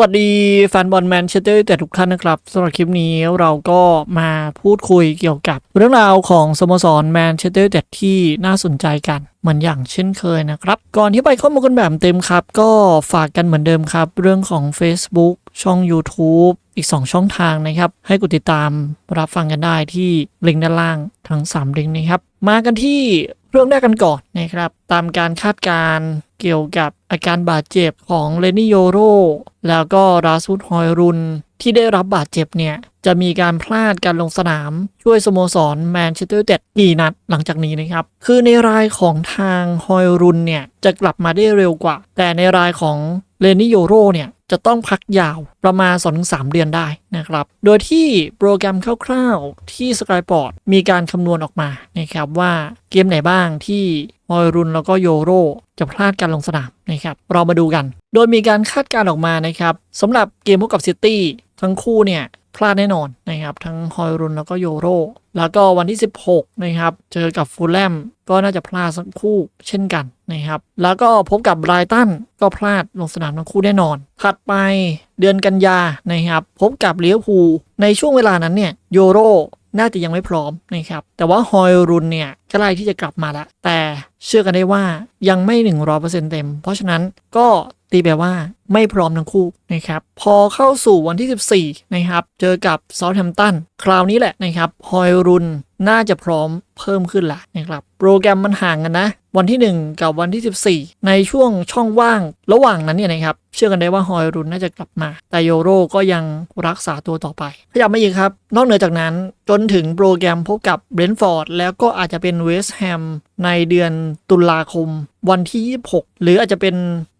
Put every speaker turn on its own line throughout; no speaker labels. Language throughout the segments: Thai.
วัสดีแฟนบอลแมนเชสเตอร์แต่ทุกท่านนะครับสำหรับคลิปนี้เราก็มาพูดคุยเกี่ยวกับเรื่องราวของสโมสรแมนเชสเตอร์แต่ที่น่าสนใจกันเหมือนอย่างเช่นเคยนะครับ ก่อนที่ไปข้อมูลกันแบบเต็มครับ ก็ฝากกันเหมือนเดิมครับ เรื่องของ Facebook ช่อง YouTube อีก 2 ช่องทางนะครับ ให้กดติดตามรับฟังกันได้ที่ลิงก์ด้านล่างทั้ง3ลิงก์นะครับ มากันที่เรื่องแรกกันก่อนนะครับ ตามการคาดการเกี่ยวกับ อาการบาดเจ็บของเลนิโยโรแล้วก็ราสุดฮอยรุน ที่ได้รับบาดเจ็บเนี่ยจะมีการพลาดการลงสนามช่วยสโมสรแมนเชสเตอร์ยูไนเต็ดกี่นัดหลังจากนี้นะครับ คือในรายของทางฮอยรุนเนี่ยจะกลับมาได้เร็วกว่า แต่ในรายของเลนิโยโรเนี่ย จะต้องพักยาวประมาณ 2-3 เดือนได้นะครับ โดยที่โปรแกรมคร่าวๆที่สกายปอดมีการคำนวณออกมานะครับว่าเกมไหนบ้างที่มอยรุนแล้วก็โยโรจะพลาดการลงสนามนะครับเรามาดูกัน โดยมีการคาดการณ์ออกมานะครับสำหรับเกมพบกับซิตี้ทั้งคู่เนี่ย พลาดแน่นอนนะครับทั้งฮอยรุนแล้วก็โยโรแล้วก็วันที่ 16นะครับเจอกับฟูลแลมก็น่าจะพลาดสักคู่เช่นกันนะครับแล้วก็พบกับไบรตันก็พลาดลงสนามทั้งคู่แน่นอน ถัดไปเดือนกันยานะครับพบกับเลี้ยวพูลในช่วงเวลานั้นเนี่ยโยโรน่าจะยังไม่พร้อมนะครับแต่ว่าฮอยรุนเนี่ยใกล้ที่จะกลับมาแล้วแต่เชื่อกันได้ว่ายังไม่ 100%เต็ม เพราะฉะนั้นก็ตีแปลว่าไม่พร้อมทั้งคู่นะครับพอเข้าสู่วันที่ 14 นะครับ เจอกับซาท์แฮมป์ตันคราวนี้แหละนะครับฮอยรุนน่าจะพร้อมเพิ่มขึ้นละนะครับ โปรแกรมมันห่างกันนะ วันที่ 1 กับวันที่ 14 ในช่วงช่องว่างระหว่างนั้นเนี่ยนะครับ เชื่อกันได้ว่าฮอยรุนน่าจะกลับมา แต่โยโรก็ยังรักษาตัวต่อไปขยับมาอีกครับ นอกเหนือจากนั้นจนถึงโปรแกรมพบกับเบรนท์ฟอร์ดแล้วก็อาจจะเป็นเวสต์แฮมในเดือนตุลาคม วันที่ 26 หรืออาจจะเป็น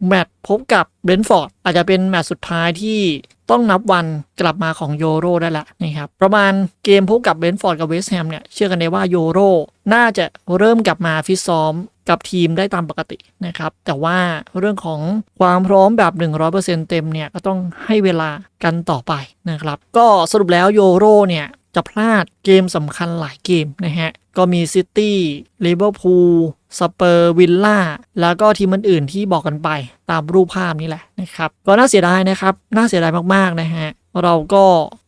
แมตช์พบกับ เบนท์ฟอร์ดอาจจะเป็นแมตช์สุดท้ายที่ต้องนับวันกลับมาของโยโรได้ละนะครับประมาณเกมพบกับเบนท์ฟอร์ดกับเวสต์แฮมเนี่ยเชื่อกันได้ว่าโยโรน่าจะเริ่มกลับมาฟิตซ้อมกับทีมได้ตามปกตินะครับ แต่ว่าเรื่องของความพร้อมแบบ 100%เต็มเนี่ย ก็ต้องให้เวลากันต่อไปนะครับ ก็สรุปแล้วโยโรเนี่ย จะพลาดเกมสำคัญหลายเกมนะฮะ ก็มีซิตี้ลิเวอร์พูลสเปอร์วิลล่าแล้วก็ทีมอื่นๆที่บอกกันไปตามรูปภาพนี้แหละนะครับ ก็น่าเสียดายนะครับ น่าเสียดายมากๆนะฮะ เราก็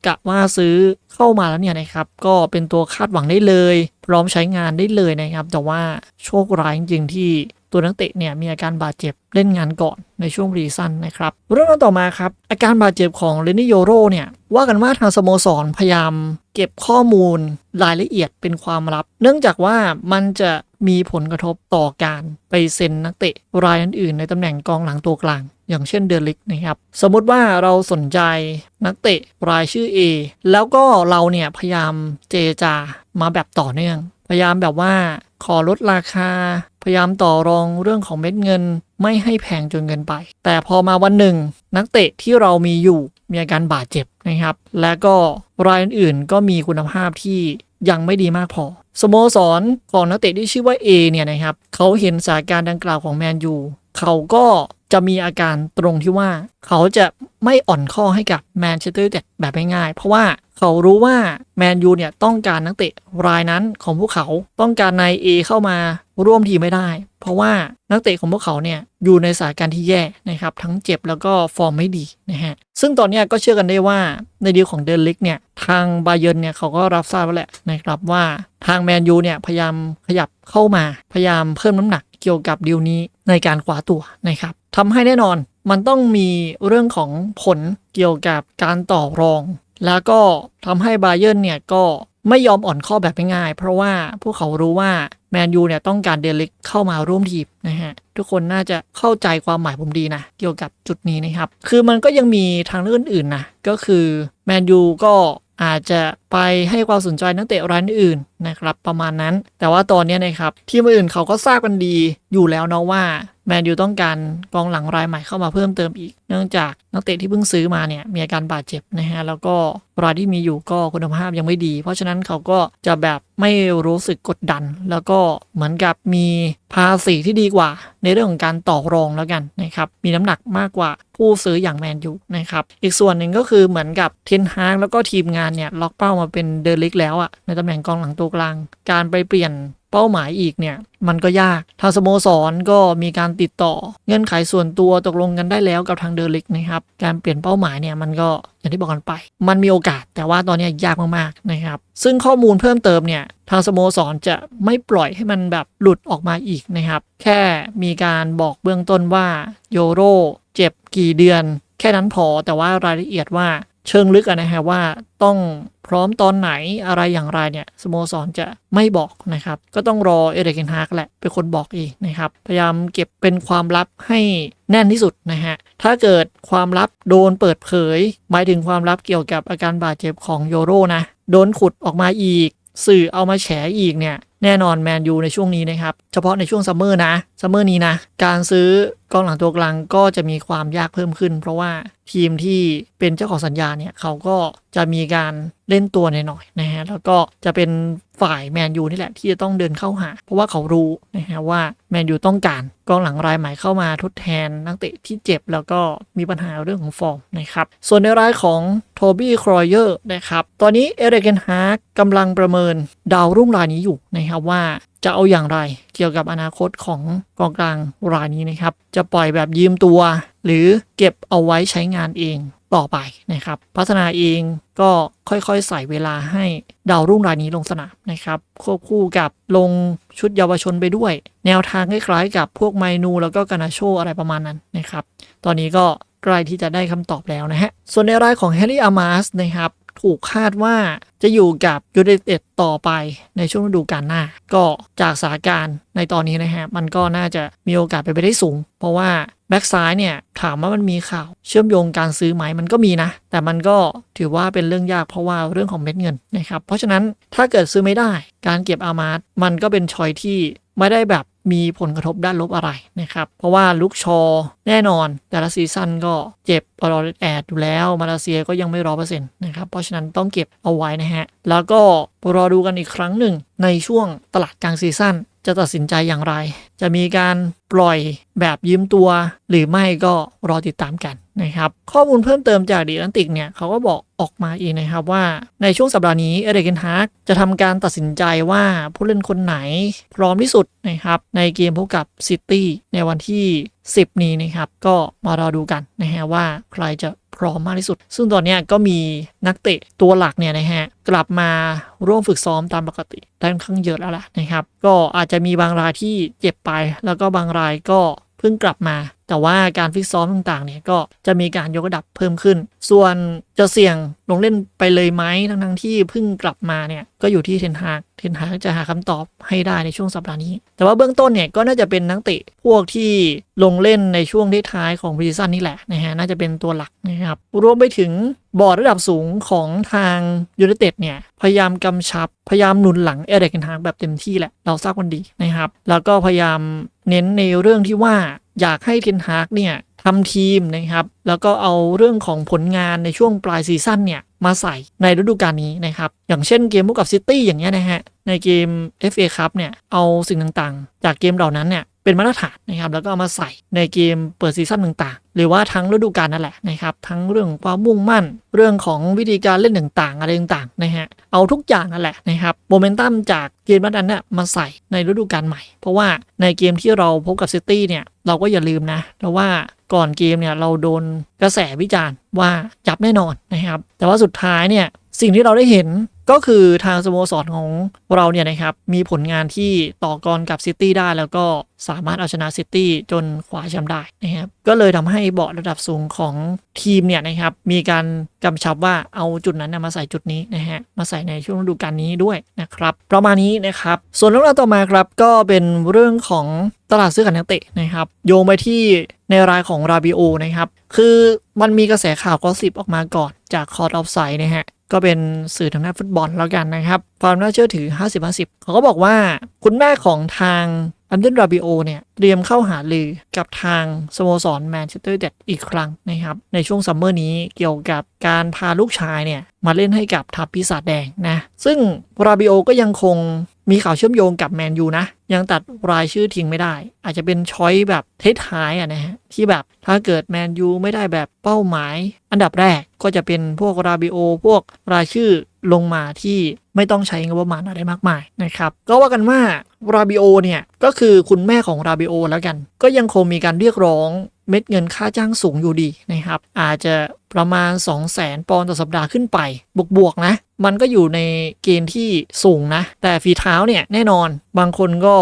กะว่าซื้อเข้ามาแล้วเนี่ยนะครับ ก็เป็นตัวคาดหวังได้เลย พร้อมใช้งานได้เลยนะครับ แต่ว่าโชคร้ายจริงๆที่ ตัวนักเตะเนี่ยมีอาการบาดเจ็บเล่นงานก่อนในช่วงรีซันนะครับ เรื่องต่อมาครับ อาการบาดเจ็บของเลนิโยโรเนี่ยว่ากันว่าทางสโมสรพยายามเก็บข้อมูลรายละเอียดเป็นความลับ เนื่องจากว่ามันจะมีผลกระทบต่อการไปเซ็นนักเตะรายอื่นๆในตำแหน่งกองหลังตัวกลาง อย่างเช่นเดลิกนะครับสมมติว่าเราสนใจนักเตะรายชื่อ A แล้วก็เราเนี่ยพยายามเจจามาแบบต่อเนื่อง พยายามแบบว่าขอลดราคา พยายามต่อรองเรื่องของเม็ดเงินไม่ให้แพงจนเกินไป แต่พอมาวันหนึ่ง นักเตะที่เรามีอยู่มีอาการบาดเจ็บนะครับ และก็รายอื่นๆก็มีคุณภาพที่ยังไม่ดีมากพอ สโมสรของนักเตะที่ชื่อว่า A เนี่ยนะครับเขาเห็นสถานการณ์ดังกล่าวของแมนยู เขาก็จะมีอาการตรงที่ว่า เขาจะไม่อ่อนข้อให้กับแมนเชสเตอร์ยูไนเต็ดแบบง่ายๆ เพราะว่าเขารู้ว่าแมนยูเนี่ยต้องการนักเตะรายนั้นของพวกเขาต้องการนาย A เข้ามาร่วมทีมไม่ได้ เพราะว่านักเตะของพวกเขาเนี่ยอยู่ในสถานการณ์ที่แย่นะครับ ทั้งเจ็บแล้วก็ฟอร์มไม่ดีนะฮะซึ่งตอนนี้ก็เชื่อกันได้ว่าในดีลของเดนลิกเนี่ยทางบาเยนเนี่ยเขาก็รับทราบแล้วแหละนะครับว่าทางแมนยูเนี่ยพยายามขยับเข้ามาพยายามเพิ่มน้ำหนัก กี่ยวกับดีลนี้ในการคว้าตัวนะครับทำให้แน่นอนมันต้องมีเรื่องของผลเกี่ยวกับการต่อรอง แล้วก็ทำให้บาเยนเนี่ยก็ไม่ยอมอ่อนข้อแบบง่ายๆ เพราะว่าพวกเขารู้ว่าแมนยูเนี่ยต้องการเดลิกเข้ามาร่วมทีมนะฮะ ทุกคนน่าจะเข้าใจความหมายผมดีนะ เกี่ยวกับจุดนี้นะครับ คือมันก็ยังมีทางเลือกอื่นๆนะ ก็คือแมนยูก็อาจจะ ไปให้ความสนใจนักเตะรายอื่นนะครับประมาณนั้น แต่ว่าตอนนี้นะครับทีมอื่นเขาก็ทราบกันดีอยู่แล้วเนาะว่าแมนยูต้องการกองหลังรายใหม่เข้ามาเพิ่มเติมอีก เนื่องจากนักเตะที่เพิ่งซื้อมาเนี่ยมีอาการบาดเจ็บนะฮะแล้วก็รายที่มีอยู่ก็คุณภาพยังไม่ดี เพราะฉะนั้นเขาก็จะแบบไม่รู้สึกกดดัน แล้วก็เหมือนกับมีภาษีที่ดีกว่า ในเรื่องของการต่อรองแล้วกันนะครับมีน้ำหนักมากกว่าผู้ซื้ออย่างแมนยูนะครับอีกส่วนหนึ่งก็คือเหมือนกับเทนฮากแล้วก็ทีมงานเนี่ยล็อกเป้ามาเป็นเดลิกแล้วอะในตำแหน่งกองหลังตัวกลาง การไปเปลี่ยนเป้าหมายอีกเนี่ย มันก็ยาก ทางสโมสรก็มีการติดต่อ เงื่อนไขส่วนตัวตกลงกันได้แล้วกับทางเดลิกนะครับ การเปลี่ยนเป้าหมายเนี่ยมันก็อย่างที่บอกกันไป มันมีโอกาสแต่ว่าตอนนี้ยากมากๆนะครับ ซึ่งข้อมูลเพิ่มเติมเนี่ยทางสโมสรจะไม่ปล่อยให้มันแบบหลุดออกมาอีกนะครับ แค่มีการบอกเบื้องต้นว่าโยโรเจ็บกี่เดือน แค่นั้นพอแต่ว่ารายละเอียดว่าเชิงลึกะนะฮะว่าต้อง พร้อมตอนไหนอะไรอย่างไรเนี่ยสโมสรจะไม่บอกนะครับ ก็ต้องรอเอเดกินฮากแหละเป็นคนบอกเองนะครับ พยายามเก็บเป็นความลับให้แน่นที่สุดนะฮะ ถ้าเกิดความลับโดนเปิดเผย หมายถึงความลับเกี่ยวกับอาการบาดเจ็บของโยโรนะ โดนขุดออกมาอีก สื่อเอามาแฉอีกเนี่ยแน่นอนแมนยูในช่วงนี้นะครับ เฉพาะในช่วงซัมเมอร์นะซัมเมอร์นี้นะ การซื้อกองหลังตัวกลางก็จะมีความยากเพิ่มขึ้น เพราะว่าทีมที่เป็นเจ้าของสัญญาเนี่ยเขาก็จะมีการเล่นตัวหน่อยๆนะฮะแล้วก็จะเป็น ฝ่ายแมนยูนี่แหละที่จะต้องเดินเข้าหา เพราะว่าเขารู้นะฮะว่าแมนยูต้องการกองหลังรายใหม่เข้ามาทดแทนนักเตะที่เจ็บแล้วก็มีปัญหาเรื่องของฟอร์มนะครับ ส่วนในรายของโทบี้ครอยเยอร์นะครับ ตอนนี้เอเรเกนฮาร์กกำลังประเมินดาวรุ่งรายนี้อยู่นะครับว่าจะเอาอย่างไรเกี่ยวกับอนาคตของกองกลางรายนี้นะครับ จะปล่อยแบบยืมตัว หรือเก็บเอาไว้ใช้งานเอง ต่อไปนะครับ พัฒนาเองก็ค่อยๆ ใส่เวลาให้ดาวรุ่งรายนี้ลงสนามนะครับ ควบคู่กับลงชุดเยาวชนไปด้วย แนวทางคล้ายๆ กับพวกไมนู แล้วก็กานาโชอะไรประมาณนั้นนะครับ ตอนนี้ก็ใกล้ที่จะได้คำตอบแล้วนะฮะ ส่วนในรายของแฮร์รี่อามาสนะครับ ถูกคาดว่าจะอยู่กับยูไนเต็ดต่อไปในช่วงฤดูกาลหน้า ก็จากสถานการณ์ในตอนนี้นะฮะ มันก็น่าจะมีโอกาสไปไปได้สูง เพราะว่าแบ็กซ้ายเนี่ยถามว่ามันมีข่าวเชื่อมโยงการซื้อไหมมันก็มีนะ แต่มันก็ถือว่าเป็นเรื่องยากเพราะว่าเรื่องของเม็ดเงินนะครับ เพราะฉะนั้นถ้าเกิดซื้อไม่ได้ การเก็บอามาร์มันก็เป็นชอยที่ไม่ได้แบบ มีผลกระทบด้านลบอะไรนะครับ เพราะว่าลุกชอแน่นอน แต่ละซีซั่นก็เจ็บอรอแอดอยู่แล้ว มาเลเซียก็ยังไม่ร้อเปอร์เซ็นต์นะครับ เพราะฉะนั้นต้องเก็บเอาไว้นะฮะ แล้วก็รอดูกันอีกครั้งหนึ่งในช่วงตลาดกลางซีซั่น จะตัดสินใจอย่างไร จะมีการปล่อยแบบยืมตัว หรือไม่ก็รอติดตามกันนะครับ ข้อมูลเพิ่มเติมจากดีแลนติกเนี่ยเขาก็บอกออกมาอีกนะครับว่าในช่วงสัปดาห์นี้เอเดเกนฮาร์กจะทำการตัดสินใจว่าผู้เล่นคนไหนพร้อมที่สุดนะครับในเกมพบกับซิตี้ในวันที่ 10 นี้นะครับก็มารอดูกันนะฮะว่าใครจะพร้อมมากที่สุด ซึ่งตอนนี้ก็มีนักเตะตัวหลักเนี่ยนะฮะกลับมาร่วมฝึกซ้อมตามปกติได้ค่อนข้างเยอะแล้วล่ะนะครับ ก็อาจจะมีบางรายที่เจ็บไป แล้วก็บางรายก็เพิ่งกลับมา แต่ว่าการฟิกซ้อมต่างๆเนี่ยก็จะมีการยกระดับเพิ่มขึ้น ส่วนจะเสี่ยงลงเล่นไปเลยไหมทั้งๆที่เพิ่งกลับมาเนี่ยก็อยู่ที่เทนฮากเทนฮากจะหาคำตอบให้ได้ในช่วงสัปดาห์นี้ แต่ว่าเบื้องต้นเนี่ยก็น่าจะเป็นนักเตะพวกที่ลงเล่นในช่วงท้ายของพรีซั่นนี่แหละนะฮะน่าจะเป็นตัวหลักนะครับรวมไปถึงบอร์ดระดับสูงของทางยูไนเต็ดเนี่ยพยายามกำชับ พยายามหนุนหลังเอเดกเกนฮากแบบเต็มที่แหละเราทราบกันดีนะครับแล้วก็พยายาม เน้นในเรื่องที่ว่าอยากให้เทนฮากเนี่ยทำทีมนะครับ แล้วก็เอาเรื่องของผลงานในช่วงปลายซีซั่นเนี่ยมาใส่ในฤดูกาลนี้นะครับ อย่างเช่นเกมพวกกับซิตี้อย่างเงี้ยนะฮะ ในเกม FA Cup เนี่ย เอาสิ่งต่างๆ จากเกมเหล่านั้นเนี่ย เป็นมาตรฐานนะครับแล้วก็เอามาใส่ในเกมเปิดซีซั่นต่างๆ หรือว่าทั้งฤดูกาลนั่นแหละนะครับทั้งเรื่องความมุ่งมั่น เรื่องของวิธีการเล่นต่างๆ อะไรต่างๆนะฮะเอาทุกอย่างนั่นแหละนะครับโมเมนตัมจากเกมนั้นเนี่ยมาใส่ในฤดูกาลใหม่ เพราะว่าในเกมที่เราพบกับซิตี้เนี่ยเราก็อย่าลืมนะเพราะว่าก่อนเกมเนี่ยเราโดนกระแสวิจารณ์ว่าจับแน่นอนนะครับแต่ว่าสุดท้ายเนี่ยสิ่งที่เราได้เห็น ก็คือทางสโมสรของเราเนี่ยนะครับ มีผลงานที่ต่อกรกับซิตี้ได้ แล้วก็สามารถเอาชนะซิตี้จนคว้าแชมป์ได้นะครับก็เลยทำให้เบาะระดับสูงของทีมเนี่ยนะครับ มีการกำชับว่าเอาจุดนั้นมาใส่จุดนี้นะฮะมาใส่ในช่วงฤดูกาลนี้ด้วยนะครับ ประมาณนี้นะครับ ส่วนเรื่องราวต่อมาครับก็เป็นเรื่องของตลาดซื้อขายนักเตะนะครับ โยงไปที่ในรายของราบิโอนะครับ คือมันมีกระแสข่าวกอสิบออกมาก่อนจากคอร์ดออฟไซด์นะฮะ ก็เป็นสื่อทางด้านฟุตบอลแล้วกันนะครับ ความน่าเชื่อถือ 50-50 เขาก็บอกว่าคุณแม่ของทางอันเดนราบิโอเนี่ย เตรียมเข้าหาลือกับทางสโมสรแมนเชสเตอร์เด็ดอีกครั้งนะครับ ในช่วงซัมเมอร์นี้เกี่ยวกับการพาลูกชายเนี่ย มาเล่นให้กับทัพปีศาจแดงนะ ซึ่งราบิโอก็ยังคง มีข่าวเชื่อมโยงกับแมนยูนะ ยังตัดรายชื่อทิ้งไม่ได้ อาจจะเป็นช้อยแบบเท้ายอะนะฮะ ที่แบบถ้าเกิดแมนยูไม่ได้แบบเป้าหมาย อันดับแรกก็จะเป็นพวกราบิโอ พวกรายชื่อ ลงมาที่ไม่ต้องใช้งบประมาณอะไรมากมายนะครับ ก็ว่ากันว่าราบิโอเนี่ย ก็คือคุณแม่ของราบิโอแล้วกัน ก็ยังคงมีการเรียกร้องเม็ดเงินค่าจ้างสูงอยู่ดีนะครับ อาจจะประมาณ 2 0 0แสนปอนด์ต่อสัปดาห์ขึ้นไป บวกๆนะ มันก็อยู่ในเกณฑ์ที่สูงนะ แต่ฝีเท้าเนี่ยแน่นอนบางคนก็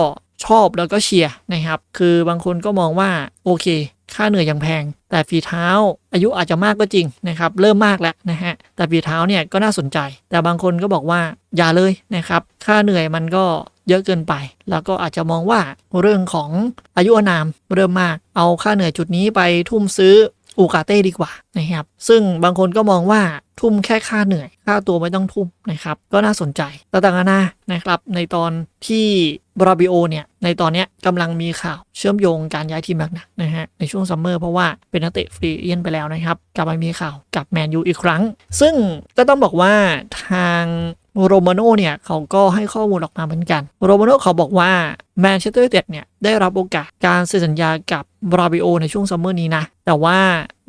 ชอบแล้วก็เชียร์นะครับ คือบางคนก็มองว่าโอเค ค่าเหนื่อยยังแพง แต่ฝีเท้าอายุอาจจะมากก็จริงนะครับเริ่มมากแล้วนะฮะแต่ฝีเท้าเนี่ยก็น่าสนใจ แต่บางคนก็บอกว่าอย่าเลยนะครับค่าเหนื่อยมันก็เยอะเกินไป แล้วก็อาจจะมองว่าเรื่องของอายุอนามเริ่มมากเอาค่าเหนื่อยจุดนี้ไปทุ่มซื้ออูกาเต้ดีกว่านะครับซึ่งบางคนก็มองว่า ทุ่มแค่ค่าเหนื่อย ค่าตัวไม่ต้องทุ่มนะครับ ก็น่าสนใจต่างๆนานานะครับ ในตอนที่บราบิโอเนี่ยในตอนเนี้ยกำลังมีข่าวเชื่อมโยงการย้ายทีมหนักๆนะฮะในช่วงซัมเมอร์เพราะว่าเป็นนักเตะฟรีเอียนไปแล้วนะครับ กลับมามีข่าวกับแมนยูอีกครั้ง ซึ่งก็ต้องบอกว่าทาง โรมาโน่เนี่ยเขาก็ให้ข้อมูลออกมาเหมือนกัน โรมาโน่เขาบอกว่าแมนเชสเตอร์ยูไนเต็ดเนี่ยได้รับโอกาสการเซ็นสัญญากับบราบิโอในช่วงซัมเมอร์นี้นะ แต่ว่า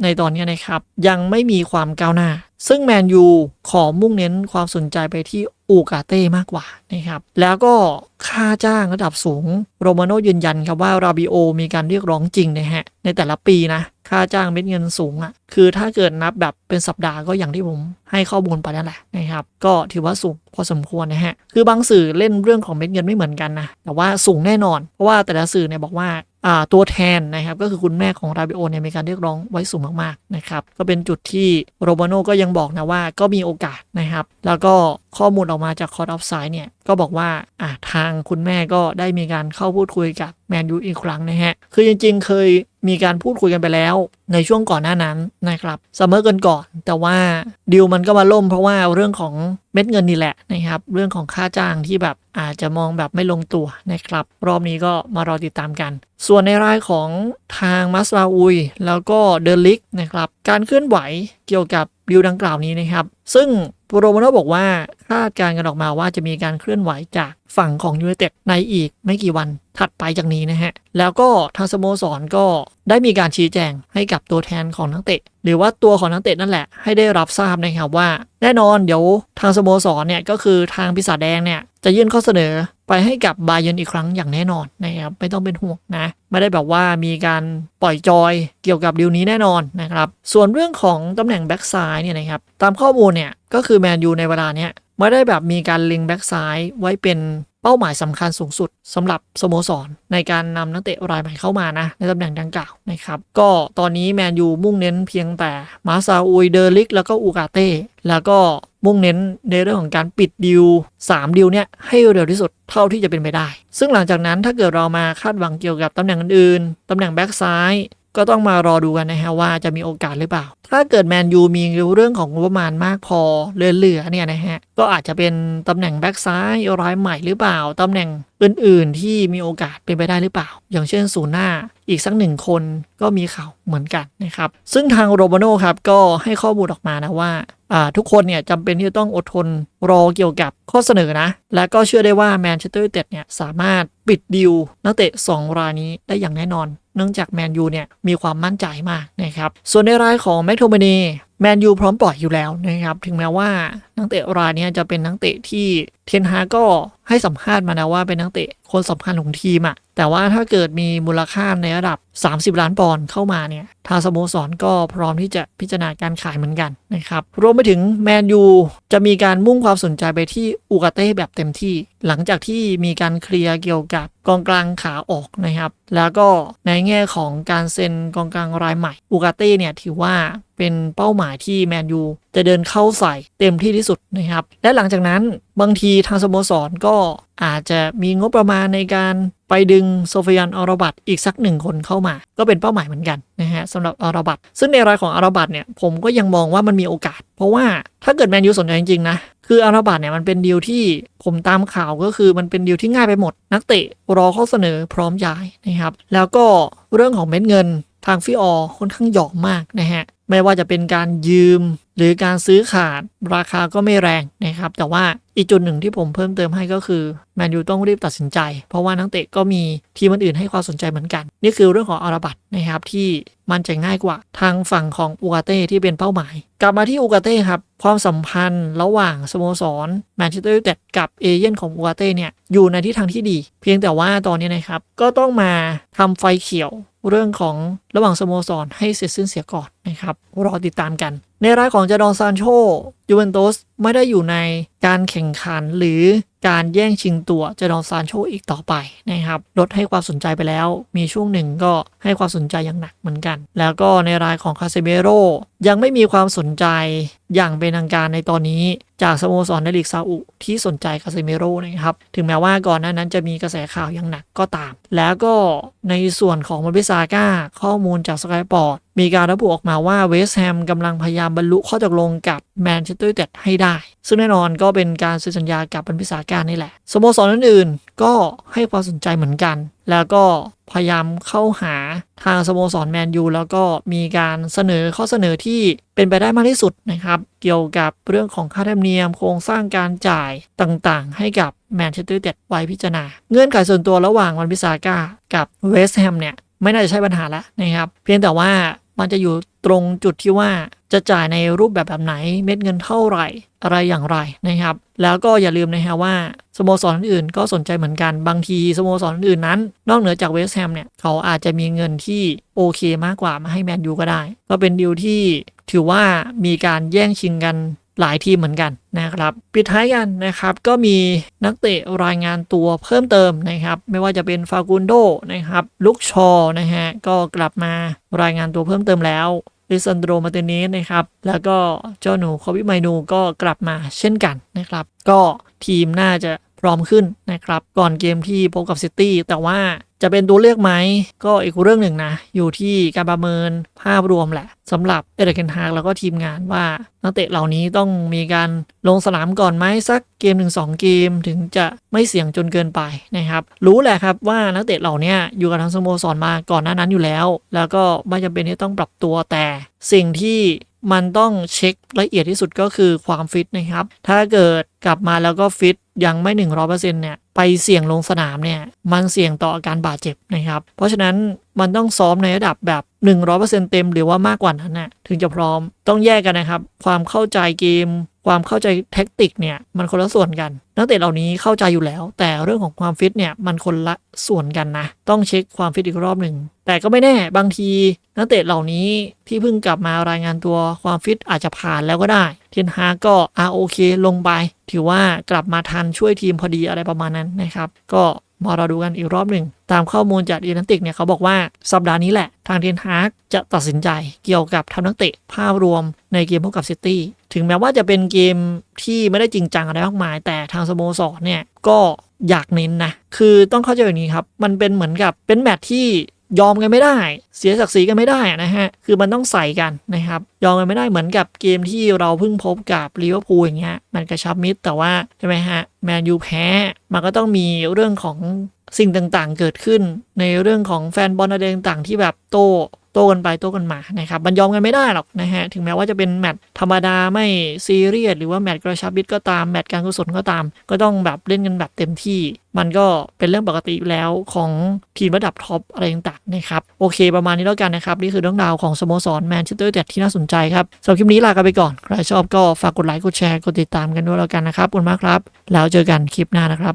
ในตอนนี้นะครับ ยังไม่มีความก้าวหน้า ซึ่งแมนยูขอมุ่งเน้นความสนใจไปที่ อูกาเต้มากกว่านะครับ แล้วก็ค่าจ้างระดับสูง โรมาโนยืนยันครับว่าราบิโอมีการเรียกร้องจริงนะฮะ ในแต่ละปีนะ ค่าจ้างเม็ดเงินสูงอะ่ะ คือถ้าเกิดนับแบบเป็นสัปดาห์ก็อย่างที่ผมให้ข้อมูลไปนั่นแหละนะครับ ก็ถือว่าสูงพอสมควรนะฮะ คือบางสื่อเล่นเรื่องของเม็ดเงินไม่เหมือนกันนะ แต่ว่าสูงแน่นอน เพราะว่าแต่ละสื่อเนี่ยบอกว่า ตัวแทนนะครับ ก็คือคุณแม่ของราบิโอเนี่ยมีการเรียกร้องไว้สูงมากๆนะครับ ก็เป็นจุดที่โรบาโนก็ยังบอกนะว่าก็มีโอกาสนะครับ แล้วก็ข้อมูลออกมาจากคอร์ดออฟไซด์เนี่ย ก็บอกว่าอ่าทางคุณแม่ก็ได้มีการเข้าพูดคุยกับแมนยูอีกครั้งนะฮะ คือจริงๆ เคย มีการพูดคุยกันไปแล้ว ในช่วงก่อนหน้านั้นนะครับซัมเมอร์กันก่อน แต่ว่าดีลมันก็มาล่มเพราะว่าเรื่องของเม็ดเงินนี่แหละนะครับ เรื่องของค่าจ้างที่แบบอาจจะมองแบบไม่ลงตัวนะครับ รอบนี้ก็มารอติดตามกัน ส่วนในรายของทางมัสลาอุย แล้วก็เดลิกนะครับ การเคลื่อนไหวเกี่ยวกับดีลดังกล่าวนี้นะครับ ซึ่ง โรโมโนบอกว่าคาดการณ์กันออกมาว่าจะมีการเคลื่อนไหวจากฝั่งของยูเนเต็ดในอีกไม่กี่วันถัดไปจากนี้นะฮะ แล้วก็ทางสโมสรก็ได้มีการชี้แจงให้กับตัวแทนของนักเตะ หรือว่าตัวของนักเตะนั่นแหละให้ได้รับทราบนะครับว่า แน่นอนเดี๋ยวทางสโมสรเนี่ยก็คือทางปีศาจแดงเนี่ยจะยื่นข้อเสนอ ไปให้กับบาเยร์นอีกครั้งอย่างแน่นอนนะครับไม่ต้องเป็นห่วงนะ ไม่ได้แบบว่ามีการปล่อยจอยเกี่ยวกับดีลนี้แน่นอนนะครับส่วนเรื่องของตำแหน่งแบ็กซ้ายเนี่ยนะครับตามข้อมูลเนี่ยก็คือแมนยูในเวลาเนี้ยไม่ได้แบบมีการลิงแบ็กซ้ายไว้เป็น เป้าหมายสำคัญสูงสุดสำหรับสโมสร ในการนำนักเตะรายใหม่เข้ามานะในตำแหน่งดังกล่าวนะครับก็ตอนนี้แมนยูมุ่งเน้นเพียงแต่มาซาอุยเดลิก แล้วก็อูกาเต้แล้วก็มุ่งเน้นในเรื่องของการปิดดิว3ดิวเนี่ยให้เร็วที่สุดเท่าที่จะเป็นไปได้ ซึ่งหลังจากนั้นถ้าเกิดเรามาคาดหวังเกี่ยวกับตำแหน่งอื่นๆตำแหน่งแบ็กซ้าย ก็ต้องมารอดูกันนะฮะว่าจะมีโอกาสหรือเปล่า ถ้าเกิดแมนยูมีเรื่องของงบประมาณมากพอเหลือๆเนี่ยนะฮะก็อาจจะเป็นตำแหน่งแบ็กซ้ายรายใหม่หรือเปล่าตำแหน่ง อื่นๆ ที่มีโอกาสเป็นไปได้หรือเปล่า อย่างเช่นศูนย์หน้าอีกสักหนึ่งคนก็มีข่าวเหมือนกันนะครับ ซึ่งทางโรบาโนครับก็ให้ข้อมูลออกมานะว่าอ่าทุกคนเนี่ยจำเป็นที่จะต้องอดทนรอเกี่ยวกับข้อเสนอนะ และก็เชื่อได้ว่าแมนเชสเตอร์ยูไนเต็ดเนี่ยสามารถปิดดิวนักเตะ 2 รายนี้ได้อย่างแน่นอน เนื่องจากแมนยูเนี่ยมีความมั่นใจมากนะครับ ส่วนในรายของแมคโทมินีแมนยูพร้อมปล่อยอยู่แล้วนะครับ ถึงแม้ว่านักเตะรายนี้จะเป็นนักเตะที่เทนฮาก็ให้สัมภาษณ์มานะว่าเป็นนักเตะ คนสำคัญของทีมอะแต่ว่าถ้าเกิดมีมูลค่าในระดับ 30 ล้านปอนด์เข้ามาเนี่ยทางสโมสรก็พร้อมที่จะพิจารณาการขายเหมือนกันนะครับ รวมไปถึงแมนยูจะมีการมุ่งความสนใจไปที่อูกาเต้แบบเต็มที่ หลังจากที่มีการเคลียร์เกี่ยวกับกองกลางขาออกนะครับ แล้วก็ในแง่ของการเซ็นกองกลางรายใหม่อูกาเต้เนี่ยถือว่าเป็นเป้าหมายที่แมนยู จะเดินเข้าใส่เต็มที่ที่สุดนะครับ และหลังจากนั้นบางทีทางสโมสรก็อาจจะมีงบประมาณในการไปดึงโซฟยันอารบัตอีกสักหนึ่งคนเข้ามา ก็เป็นเป้าหมายเหมือนกันนะฮะสำหรับอารบัตซึ่งในรายของอารบัตเนี่ยผมก็ยังมองว่ามันมีโอกาส เพราะว่าถ้าเกิดแมนยูสนใจจริงๆนะคืออาราบัตเนี่ยมันเป็นดีลที่ผมตามข่าวก็คือมันเป็นดีลที่ง่ายไปหมด นักเตะรอข้อเสนอพร้อมย้ายนะครับ แล้วก็เรื่องของเม็ดเงินทางฟิออค่อนข้างหยอกมากนะฮะ ไม่ว่าจะเป็นการยืมหรือการซื้อขาดราคาก็ไม่แรงนะครับ แต่ว่าอีกจุดหนึ่งที่ผมเพิ่มเติมให้ก็คือแมนยูต้องรีบตัดสินใจ เพราะว่านักเตะก็มีทีมอื่นให้ความสนใจเหมือนกัน นี่คือเรื่องของอาราบัตนะครับที่มันจะง่ายกว่าทางฝั่งของอูกาเต้ที่เป็นเป้าหมาย กลับมาที่อูกาเต้ครับความสัมพันธ์ระหว่างสโมสรแมนเชสเตอร์ยูไนเต็ดกับเอเย่นของอูกาเต้เนี่ยอยู่ในทิศทางที่ดี เพียงแต่ว่าตอนนี้นะครับก็ต้องมาทำไฟเขียว เรื่องของระหว่างสโมสรให้เสร็จสิ้นเสียก่อนนะครับรอติดตามกัน ในรายของจาดอนซานโชยูเวนตุสไม่ได้อยู่ในการแข่งขันหรือการแย่งชิงตัวจาดอนซานโชอีกต่อไปนะครับลดให้ความสนใจไปแล้ว มีช่วงหนึ่งก็ให้ความสนใจอย่างหนักเหมือนกัน แล้วก็ในรายของคาเซเบโรยังไม่มีความสนใจอย่างเป็นทางการในตอนนี้ จากสโมสรในลีกซาอุที่สนใจคาเซเมโรนะครับ ถึงแม้ว่าก่อนหน้านั้นจะมีกระแสข่าวอย่างหนักก็ตาม แล้วก็ในส่วนของมาเบซาก้าข้อมูลจากสกายปอร์ตมีการระบุออกมาว่าเวสต์แฮมกำลังพยายามบรรลุข้อตกลงกับแมนเชสเตอร์ยูไนเต็ดให้ได้ ซึ่งแน่นอนก็เป็นการเซ็นสัญญากับบันพิสาก้านี่แหละสโมสรอื่นๆก็ให้ความสนใจเหมือนกัน แล้วก็ พยายามเข้าหาทางสโมสรแมนยูแล้วก็มีการเสนอข้อเสนอที่เป็นไปได้มากที่สุดนะครับ เกี่ยวกับเรื่องของค่าธรรมเนียมโครงสร้างการจ่ายต่างๆ ให้กับแมนเชสเตอร์ยูไนเต็ดไว้พิจารณา เงื่อนไขส่วนตัวระหว่างวันพิซาก้ากับเวสต์แฮมเนี่ย ไม่น่าจะใช่ปัญหาแล้วนะครับ เพียงแต่ว่ามันจะอยู่ ตรงจุดที่ว่าจะจ่ายในรูปแบบแบบไหนเม็ดเงินเท่าไหร่ อะไรอย่างไรนะครับ แล้วก็อย่าลืมนะฮะว่าสโมสรอื่นก็สนใจเหมือนกันบางทีสโมสรอื่นนั้น นอกเหนือจากเวสต์แฮมเนี่ย เขาอาจจะมีเงินที่โอเคมากกว่ามาให้แมนยูก็ได้ ก็เป็นดีลที่ถือว่ามีการแย่งชิงกันหลายทีมเหมือนกันนะครับ ปิดท้ายกันนะครับก็มีนักเตะรายงานตัวเพิ่มเติมนะครับ ไม่ว่าจะเป็นฟากุนโดนะครับลุกชอนะฮะก็กลับมารายงานตัวเพิ่มเติมแล้ว ลิซันโดมาเตเนสนะครับ แล้วก็เจ้าหนูคอบิไมนูก็กลับมาเช่นกันนะครับ ก็ทีมน่าจะ รอมขึ้นนะครับ ก่อนเกมที่พบกับซิตี้แต่ว่าจะเป็นตัวเลือกไหมก็อีกเรื่องหนึ่งนะ อยู่ที่การประเมินภาพรวมแหละสำหรับเอเดเคนฮากแล้วก็ทีมงานว่า นักเตะเหล่านี้ต้องมีการลงสนามก่อนไหมสักเกมหนึ่งสองเกมถึงจะไม่เสี่ยงจนเกินไปนะครับ รู้แหละครับว่านักเตะเหล่านี้อยู่กับทางสโมสรมาก่อนหน้านั้นอยู่แล้ว แล้วก็ไม่จำเป็นที่ต้องปรับตัวแต่สิ่งที่มันต้องเช็คละเอียดที่สุดก็คือความฟิตนะครับ ถ้าเกิด กลับมาแล้วก็ฟิตยังไม่ 100%เนี่ยไปเสี่ยงลงสนามเนี่ยมันเสี่ยงต่ออาการบาดเจ็บนะครับ เพราะฉะนั้นมันต้องซ้อมในระดับแบบ 100%เต็มหรือว่ามากกว่านั้นนะถึงจะพร้อมต้องแยกกันนะครับ ความเข้าใจเกม ความเข้าใจแท็กติกเนี่ยมันคนละส่วนกัน นักเตะเหล่านี้เข้าใจอยู่แล้ว แต่เรื่องของความฟิตเนี่ยมันคนละส่วนกันนะต้องเช็คความฟิตอีกรอบหนึ่งแต่ก็ไม่แน่บางทีนักเตะเหล่านี้ที่เพิ่งกลับมารายงานตัวความฟิตอาจจะผ่านแล้วก็ได้ เทนฮาก็อาโอเคลงไป ถือว่ากลับมาทันช่วยทีมพอดีอะไรประมาณนั้นนะครับ ก็มาเราดูกันอีกรอบหนึ่ง ตามข้อมูลจากอีนันติกเนี่ยเขาบอกว่าสัปดาห์นี้แหละ ทางเทนฮากจะตัดสินใจเกี่ยวกับทำนักเตะภาพรวมในเกมพบกับซิตี้ถึงแม้ว่าจะเป็นเกมที่ไม่ได้จริงจังอะไรมากมาย แต่ทางสโมสรเนี่ยก็อยากเน้นนะ คือต้องเข้าใจแบบนี้ครับ มันเป็นเหมือนกับเป็นแมตที่ ยอมกันไม่ได้ เสียศักดิ์ศรีกันไม่ได้นะฮะ คือมันต้องใส่กันนะครับ ยอมกันไม่ได้เหมือนกับเกมที่เราเพิ่งพบกับลิเวอร์พูลอย่างเงี้ย มันกระชับมิตรแต่ว่าใช่ไหมฮะ แมนยูแพ้ มันก็ต้องมีเรื่องของสิ่งต่างๆ เกิดขึ้นในเรื่องของแฟนบอลอะไรต่างๆที่แบบโต โต้กันไปโต้กันมานะครับมันยอมกันไม่ได้หรอกนะฮะถึงแม้ว่าจะเป็นแมตช์ธรรมดาไม่ซีเรียสหรือว่าแมตช์กระชับมิตรก็ตามแมตช์การกุศลก็ตาม ก็ต้องแบบเล่นกันแบบเต็มที่ มันก็เป็นเรื่องปกติอยู่แล้วของทีมระดับท็อปอะไรต่างๆนะครับโอเค ประมาณนี้แล้วกันนะครับนี่คือเรื่องราวของสโมสรแมนเชสเตอร์ยูไนเต็ดที่น่าสนใจครับสำหรับคลิปนี้ลากันไปก่อนใครชอบก็ฝากกดไลค์กดแชร์กดติดตามกันด้วยแล้วกันนะครับขอบคุณมากครับ แล้วเจอกันคลิปหน้านะครับ